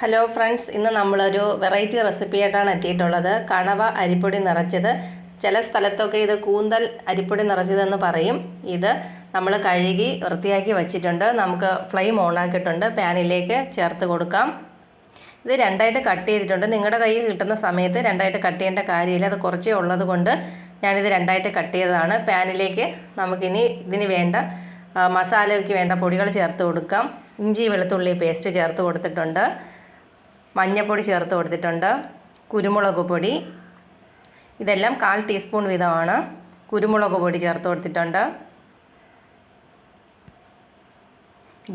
Hello friends ഇന്ന് നമ്മളൊരു variety recipe ആയിട്ടാണ് എത്തിയിട്ടുള്ളത്. കണവ അരിപ്പൊടി നിറച്ചത്. ചില സ്ഥലത്തൊക്കെ ഇത് കൂന്തൽ അരിപ്പൊടി നിറച്ചതെന്ന് പറയും. ഇത് നമ്മൾ കഴുകി വൃത്തിയാക്കി വച്ചിട്ടുണ്ട്. നമുക്ക് ഫ്ലെയിം ഓണാക്കിയിട്ടുണ്ട് പാനിലേക്ക് ചേർത്ത് കൊടുക്കാം. ഇത് രണ്ടായിട്ട് കട്ട് ചെയ്തിട്ടുണ്ട്. നിങ്ങളുടെ കയ്യിൽ കിട്ടുന്ന സമയത്ത് രണ്ടായിട്ട് കട്ട് ചെയ്യേണ്ട കാര്യമില്ല. അത് കുറച്ചേ ഉള്ളത് കൊണ്ട് ഞാനിത് രണ്ടായിട്ട് കട്ട് ചെയ്തതാണ്. പാനിലേക്ക് നമുക്കിനി ഇതിന് വേണ്ട മസാലയ്ക്ക് വേണ്ട പൊടികൾ ചേർത്ത് കൊടുക്കാം. ഇഞ്ചി വെളുത്തുള്ളി പേസ്റ്റ് ചേർത്ത് കൊടുത്തിട്ടുണ്ട്. മഞ്ഞൾപ്പൊടി ചേർത്ത് കൊടുത്തിട്ടുണ്ട്. കുരുമുളക് പൊടി. ഇതെല്ലാം കാൽ ടീസ്പൂൺ വീതമാണ്. കുരുമുളക് പൊടി ചേർത്ത് കൊടുത്തിട്ടുണ്ട്.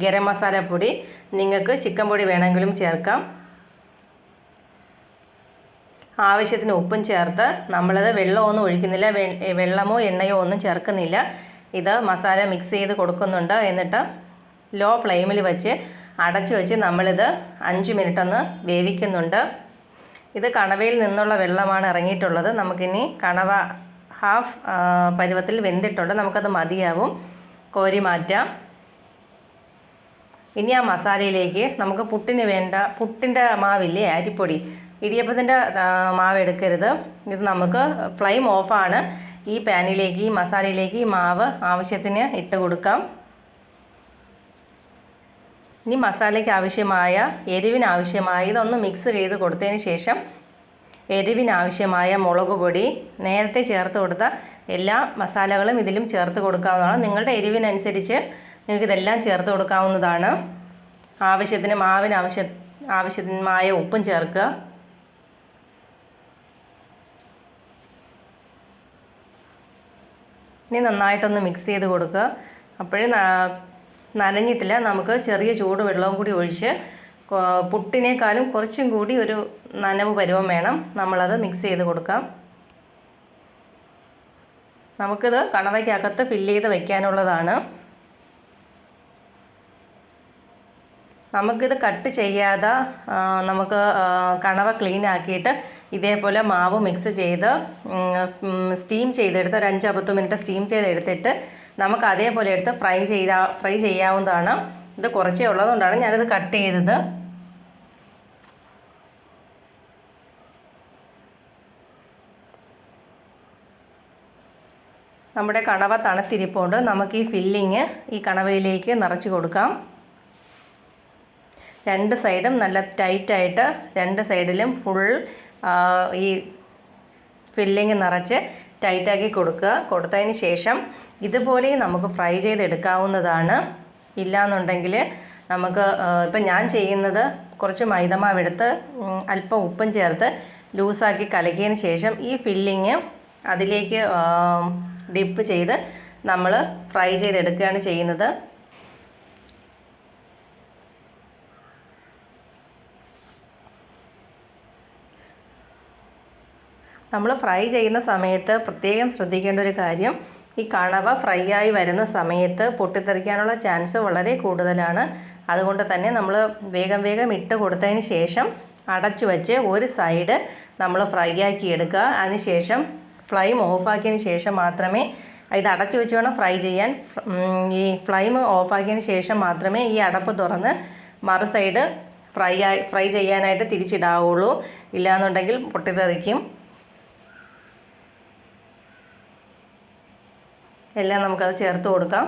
ഗരം മസാലപ്പൊടി നിങ്ങൾക്ക് ചിക്കൻ പൊടി വേണമെങ്കിലും ചേർക്കാം. ആവശ്യത്തിന് ഉപ്പും ചേർത്ത് നമ്മളത് വെള്ളമൊന്നും ഒഴിക്കുന്നില്ല. വെള്ളമോ എണ്ണയോ ഒന്നും ചേർക്കുന്നില്ല. ഇത് മസാല മിക്സ് ചെയ്ത് കൊടുക്കുന്നുണ്ട്. എന്നിട്ട് ലോ ഫ്ലെയിമിൽ വെച്ച് അടച്ചു വെച്ച് നമ്മളിത് അഞ്ച് മിനിറ്റ് ഒന്ന് വേവിക്കുന്നുണ്ട്. ഇത് കണവയിൽ നിന്നുള്ള വെള്ളമാണ് ഇറങ്ങിയിട്ടുള്ളത്. നമുക്കിനി കണവ ഹാഫ് പരുവത്തിൽ വെന്തിട്ടുണ്ട്. നമുക്കത് മതിയാവും. കോരി മാറ്റാം. ഇനി ആ മസാലയിലേക്ക് നമുക്ക് പുട്ടിന് വേണ്ട പുട്ടിന്റെ മാവില്ലേ അരിപ്പൊടി ഇടിയപ്പത്തിന്റെ മാവ് എടുക്കരുത്. ഇത് നമുക്ക് ഫ്ലെയിം ഓഫാണ്. ഈ പാനിലേക്ക് ഈ മസാലയിലേക്ക് ഈ മാവ് ആവശ്യത്തിന് ഇട്ട് കൊടുക്കാം. ഇനി മസാലയ്ക്ക് ആവശ്യമായ എരിവിനാവശ്യമായ ഇതൊന്ന് മിക്സ് ചെയ്ത് കൊടുത്തതിന് ശേഷം എരിവിനാവശ്യമായ മുളക് പൊടി നേരത്തെ ചേർത്ത് കൊടുത്ത എല്ലാ മസാലകളും ഇതിലും ചേർത്ത് കൊടുക്കാവുന്നതാണ്. നിങ്ങളുടെ എരിവിനനുസരിച്ച് നിങ്ങൾക്ക് ഇതെല്ലാം ചേർത്ത് കൊടുക്കാവുന്നതാണ്. ആവശ്യത്തിന് മാവിന് ആവശ്യ ആവശ്യമായ ഉപ്പും ചേർക്കുക. ഇനി നന്നായിട്ടൊന്ന് മിക്സ് ചെയ്ത് കൊടുക്കുക. അപ്പോഴേ നനഞ്ഞിട്ടില്ല. നമുക്ക് ചെറിയ ചൂട് വെള്ളവും കൂടി ഒഴിച്ച് പുട്ടിനേക്കാളും കുറച്ചും കൂടി ഒരു നനവ് പരുവം വേണം. നമ്മളത് മിക്സ് ചെയ്ത് കൊടുക്കാം. നമുക്കിത് കണവയ്ക്കകത്ത് ഫില്ല് ചെയ്ത് വയ്ക്കാനുള്ളതാണ് നമുക്കിത് കട്ട് ചെയ്യാതെ നമുക്ക് കണവ ക്ലീൻ ആക്കിയിട്ട് ഇതേപോലെ മാവ് മിക്സ് ചെയ്ത് സ്റ്റീം ചെയ്തെടുത്ത് ഒരു അഞ്ച് പത്ത് മിനിറ്റ് സ്റ്റീം ചെയ്തെടുത്തിട്ട് നമുക്ക് അതേപോലെ എടുത്ത് ഫ്രൈ ചെയ്താ ഫ്രൈ ചെയ്യാവുന്നതാണ്. ഇത് കുറച്ചേ ഉള്ളതുകൊണ്ടാണ് ഞാനിത് കട്ട് ചെയ്തത്. നമ്മുടെ കണവ തണുത്തിരിപ്പുണ്ട്. നമുക്ക് ഈ ഫില്ലിങ് ഈ കണവയിലേക്ക് നിറച്ച് കൊടുക്കാം. രണ്ട് സൈഡും നല്ല ടൈറ്റായിട്ട് രണ്ട് സൈഡിലും ഫുൾ ഈ ഫില്ലിങ് നിറച്ച് ടൈറ്റാക്കി കൊടുക്കുക. കൊടുത്തതിന് ശേഷം ഇതുപോലെ നമുക്ക് ഫ്രൈ ചെയ്തെടുക്കാവുന്നതാണ്. ഇല്ലയെന്നുണ്ടെങ്കിൽ നമുക്ക് ഇപ്പം ഞാൻ ചെയ്യുന്നത് കുറച്ച് മൈദമാവ് എടുത്ത് അല്പം ഉപ്പും ചേർത്ത് ലൂസാക്കി കലക്കിയതിന് ശേഷം ഈ ഫില്ലിങ് അതിലേക്ക് ഡിപ്പ് ചെയ്ത് നമ്മൾ ഫ്രൈ ചെയ്തെടുക്കുകയാണ് ചെയ്യുന്നത്. നമ്മൾ ഫ്രൈ ചെയ്യുന്ന സമയത്ത് പ്രത്യേകം ശ്രദ്ധിക്കേണ്ട ഒരു കാര്യം ഈ കണവ ഫ്രൈ ആയി വരുന്ന സമയത്ത് പൊട്ടിത്തെറിക്കാനുള്ള ചാൻസ് വളരെ കൂടുതലാണ്. അതുകൊണ്ട് തന്നെ നമ്മൾ വേഗം വേഗം ഇട്ട് കൊടുത്തതിന് ശേഷം അടച്ചു വെച്ച് ഒരു സൈഡ് നമ്മൾ ഫ്രൈ ആക്കി എടുക്കുക. അതിനുശേഷം ഫ്ലെയിം ഓഫാക്കിയതിന് ശേഷം മാത്രമേ ഇത് അടച്ചു വെച്ച് വേണം ഫ്രൈ ചെയ്യാൻ. ഈ ഫ്ലെയിം ഓഫാക്കിയതിന് ശേഷം മാത്രമേ ഈ അടപ്പ് തുറന്ന് മറു സൈഡ് ഫ്രൈ ഫ്രൈ ചെയ്യാനായിട്ട് തിരിച്ചിടാവുള്ളൂ. ഇല്ലാന്നുണ്ടെങ്കിൽ പൊട്ടിത്തെറിക്കും. എല്ലാം നമുക്കത് ചേർത്ത് കൊടുക്കാം.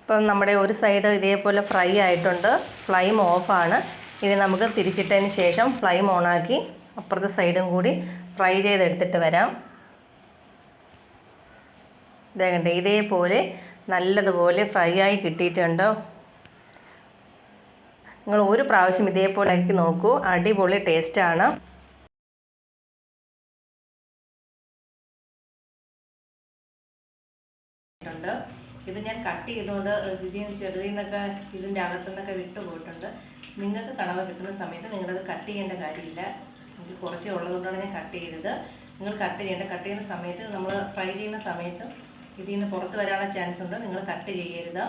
ഇപ്പം നമ്മുടെ ഒരു സൈഡ് ഇതേപോലെ ഫ്രൈ ആയിട്ടുണ്ട്. ഫ്ലെയിം ഓഫാണ് ഇനി നമുക്ക് തിരിച്ചിട്ടതിന് ശേഷം ഫ്ലൈം ഓണാക്കി അപ്പുറത്തെ സൈഡും കൂടി ഫ്രൈ ചെയ്തെടുത്തിട്ട് വരാം. ഇതേകണ്ടേ ഇതേപോലെ നല്ലതുപോലെ ഫ്രൈ ആയി കിട്ടിയിട്ടുണ്ട്. നിങ്ങൾ ഒരു പ്രാവശ്യം ഇതേപോലെ ആക്കി നോക്കൂ. അടിപൊളി ടേസ്റ്റാണ് ഉണ്ട് ഇത് ഞാൻ കട്ട് ചെയ്തുകൊണ്ട് ഇതിൽ ചെറുതിൽ നിന്നൊക്കെ ഇതിന്റെ അകത്തു നിന്നൊക്കെ വിട്ടു പോയിട്ടുണ്ട്. നിങ്ങൾക്ക് കണവ കിട്ടുന്ന സമയത്ത് നിങ്ങളത് കട്ട് ചെയ്യേണ്ട കാര്യമില്ല. എനിക്ക് കുറച്ചേ ഉള്ളതുകൊണ്ടാണ് ഞാൻ കട്ട് ചെയ്തത്. നിങ്ങൾ കട്ട് ചെയ്യേണ്ട കട്ട് ചെയ്യുന്ന സമയത്ത് നമ്മൾ ഫ്രൈ ചെയ്യുന്ന സമയത്ത് ഇതിൽ നിന്ന് പുറത്ത് വരാനുള്ള ചാൻസ് ഉണ്ട്. നിങ്ങൾ കട്ട് ചെയ്യരുത്.